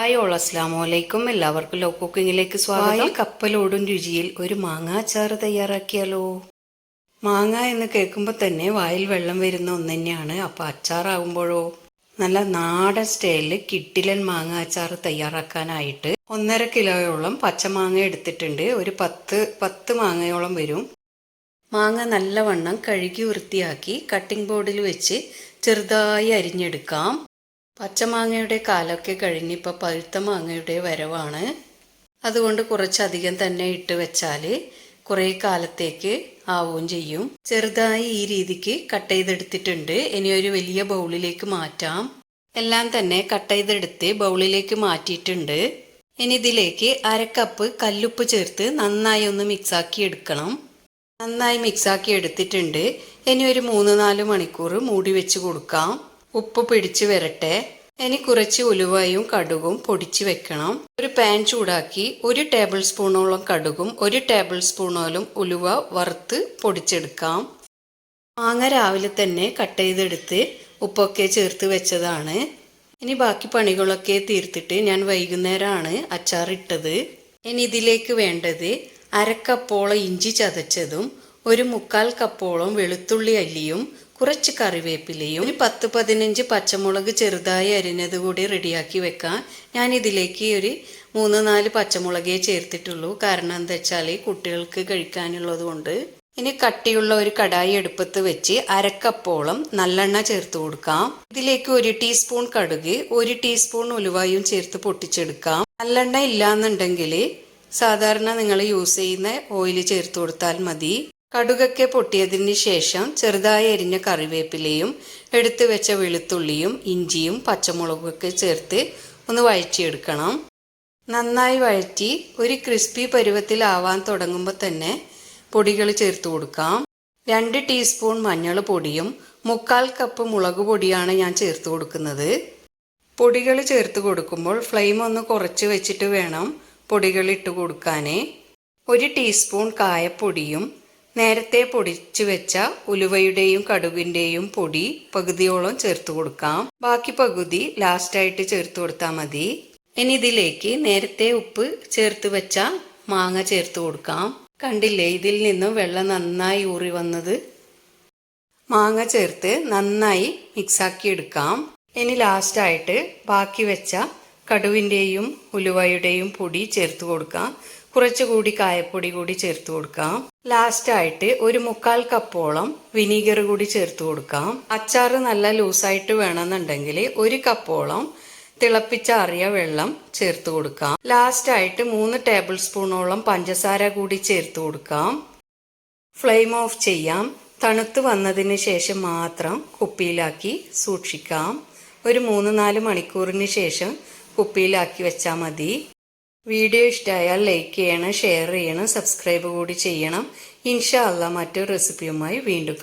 Hi all അസ്ലാം വലൈക്കും എല്ലാവർക്കും ലോ കുക്കിങ്ങിലേക്ക് സ്വാഗതം. കപ്പലോടും രുചിയിൽ ഒരു മാങ്ങ അച്ചാർ തയ്യാറാക്കിയാലോ? മാങ്ങ എന്ന് കേൾക്കുമ്പോൾ തന്നെ വായിൽ വെള്ളം വരുന്ന ഒന്ന് തന്നെയാണ് അപ്പോൾ അച്ചാറാകുമ്പോഴോ നല്ല നാടൻ സ്റ്റൈലിൽ കിട്ടിലൻ മാങ്ങ അച്ചാർ തയ്യാറാക്കാനായിട്ട് ഒന്നര കിലോയോളം പച്ചമാങ്ങ എടുത്തിട്ടുണ്ട്. ഒരു പത്ത് പത്ത് മാങ്ങയോളം വരും. മാങ്ങ നല്ലവണ്ണം കഴുകി വൃത്തിയാക്കി കട്ടിംഗ് ബോർഡിൽ വെച്ച് ചെറുതായി അരിഞ്ഞെടുക്കാം. പച്ചമാങ്ങയുടെ കാലമൊക്കെ കഴിഞ്ഞിപ്പോൾ പഴുത്ത മാങ്ങയുടെ വരവാണ്. അതുകൊണ്ട് കുറച്ചധികം തന്നെ ഇട്ട് വെച്ചാൽ കുറേ കാലത്തേക്ക് ആവുകയും ചെയ്യും. ചെറുതായി ഈ രീതിക്ക് കട്ട് ചെയ്തെടുത്തിട്ടുണ്ട്. ഇനി ഒരു വലിയ ബൗളിലേക്ക് മാറ്റാം. എല്ലാം തന്നെ കട്ട് ചെയ്തെടുത്ത് ബൗളിലേക്ക് മാറ്റിയിട്ടുണ്ട്. ഇനി ഇതിലേക്ക് അരക്കപ്പ് കപ്പ് കല്ലുപ്പ് ചേർത്ത് നന്നായി ഒന്ന് മിക്സാക്കി എടുക്കണം. നന്നായി മിക്സാക്കി എടുത്തിട്ടുണ്ട്. ഇനി ഒരു മൂന്ന് നാല് മണിക്കൂർ മൂടി വെച്ച് കൊടുക്കാം. ഉപ്പ് പിടിച്ച് വരട്ടെ. ഇനി കുറച്ച് ഉലുവയും കടുകും പൊടിച്ച് വെക്കണം. ഒരു പാൻ ചൂടാക്കി ഒരു ടേബിൾ സ്പൂണോളം കടുകും ഒരു ടേബിൾ സ്പൂണോളം ഉലുവ വറുത്ത് പൊടിച്ചെടുക്കാം. മാങ്ങ രാവിലെ തന്നെ കട്ട് ചെയ്തെടുത്ത് ഉപ്പൊക്കെ ചേർത്ത് വെച്ചതാണ്. ഇനി ബാക്കി പണികളൊക്കെ തീർത്തിട്ട് ഞാൻ വൈകുന്നേരമാണ് അച്ചാറിട്ടത്. ഇനി ഇതിലേക്ക് വേണ്ടത് അരക്കപ്പോളം ഇഞ്ചി ചതച്ചതും ഒരു മുക്കാൽ കപ്പോളം വെളുത്തുള്ളി അല്ലിയും കുറച്ച് കറിവേപ്പിലയും ഒരു പത്ത് പതിനഞ്ച് പച്ചമുളക് ചെറുതായി അരിഞ്ഞത് കൂടി റെഡിയാക്കി വെക്കാം. ഞാൻ ഇതിലേക്ക് ഒരു മൂന്ന് നാല് പച്ചമുളകേ ചേർത്തിട്ടുള്ളൂ. കാരണം എന്താ വെച്ചാൽ കുട്ടികൾക്ക് കഴിക്കാനുള്ളത് കൊണ്ട്. ഇനി കട്ടിയുള്ള ഒരു കടായി എടുപ്പത്ത് വെച്ച് അരക്കപ്പോളം നല്ലെണ്ണ ചേർത്ത് കൊടുക്കാം. ഇതിലേക്ക് ഒരു ടീസ്പൂൺ കടുക് ഒരു ടീസ്പൂൺ ഉലുവായും ചേർത്ത് പൊട്ടിച്ചെടുക്കാം. നല്ലെണ്ണ ഇല്ലാന്നുണ്ടെങ്കിൽ സാധാരണ നിങ്ങൾ യൂസ് ചെയ്യുന്ന ഓയിൽ ചേർത്ത് കൊടുത്താൽ മതി. കടുകൊക്കെ പൊട്ടിയതിന് ശേഷം ചെറുതായി എരിഞ്ഞ കറിവേപ്പിലയും എടുത്തു വെച്ച വെളുത്തുള്ളിയും ഇഞ്ചിയും പച്ചമുളകൊക്കെ ചേർത്ത് ഒന്ന് വഴറ്റിയെടുക്കണം. നന്നായി വഴറ്റി ഒരു ക്രിസ്പി പരുവത്തിലാവാൻ തുടങ്ങുമ്പോൾ തന്നെ പൊടികൾ ചേർത്ത് കൊടുക്കാം. രണ്ട് ടീസ്പൂൺ മഞ്ഞൾ പൊടിയും മുക്കാൽ കപ്പ് മുളക് പൊടിയാണ് ഞാൻ ചേർത്ത് കൊടുക്കുന്നത്. പൊടികൾ ചേർത്ത് കൊടുക്കുമ്പോൾ ഫ്ലെയിം ഒന്ന് കുറച്ച് വെച്ചിട്ട് വേണം പൊടികൾ ഇട്ട് കൊടുക്കാനേ. ഒരു ടീസ്പൂൺ കായപ്പൊടിയും നേരത്തെ പൊടിച്ചു വെച്ച ഉലുവയുടെയും കടുകിന്റെയും പൊടി പകുതിയോളം ചേർത്ത് കൊടുക്കാം. ബാക്കി പകുതി ലാസ്റ്റായിട്ട് ചേർത്ത് കൊടുത്താൽ മതി. ഇനി ഇതിലേക്ക് നേരത്തെ ഉപ്പ് ചേർത്ത് വെച്ച മാങ്ങ ചേർത്ത് കൊടുക്കാം. കണ്ടില്ലേ ഇതിൽ നിന്നും വെള്ളം നന്നായി ഊറി വന്നത്? മാങ്ങ ചേർത്ത് നന്നായി മിക്സാക്കി എടുക്കാം. ഇനി ലാസ്റ്റായിട്ട് ബാക്കി വെച്ച കടുവിന്റെയും ഉലുവയുടെയും പൊടി ചേർത്ത് കൊടുക്കാം. കുറച്ചുകൂടി കായപ്പൊടി കൂടി ചേർത്ത് കൊടുക്കാം. ലാസ്റ്റ് ലാസ്റ്റായിട്ട് ഒരു മുക്കാൽ കപ്പോളം വിനീഗർ കൂടി ചേർത്ത് കൊടുക്കാം. അച്ചാർ നല്ല ലൂസായിട്ട് വേണമെന്നുണ്ടെങ്കിൽ ഒരു കപ്പോളം തിളപ്പിച്ചാറിയ വെള്ളം ചേർത്ത് കൊടുക്കാം. ലാസ്റ്റ് ആയിട്ട് മൂന്ന് ടേബിൾ സ്പൂണോളം പഞ്ചസാര കൂടി ചേർത്ത് കൊടുക്കാം. ഫ്ലെയിം ഓഫ് ചെയ്യാം. തണുത്ത് വന്നതിന് ശേഷം മാത്രം കുപ്പിയിലാക്കി സൂക്ഷിക്കാം. ഒരു മൂന്ന് നാല് മണിക്കൂറിന് ശേഷം കുപ്പിയിലാക്കി വെച്ചാൽ മതി. വീഡിയോ ഇഷ്ടമായാൽ ലൈക്ക് ചെയ്യണം ഷെയർ ചെയ്യണം സബ്സ്ക്രൈബ് കൂടി ചെയ്യണം. ഇൻഷാ അല്ല മറ്റൊരു റെസിപ്പിയുമായി വീണ്ടും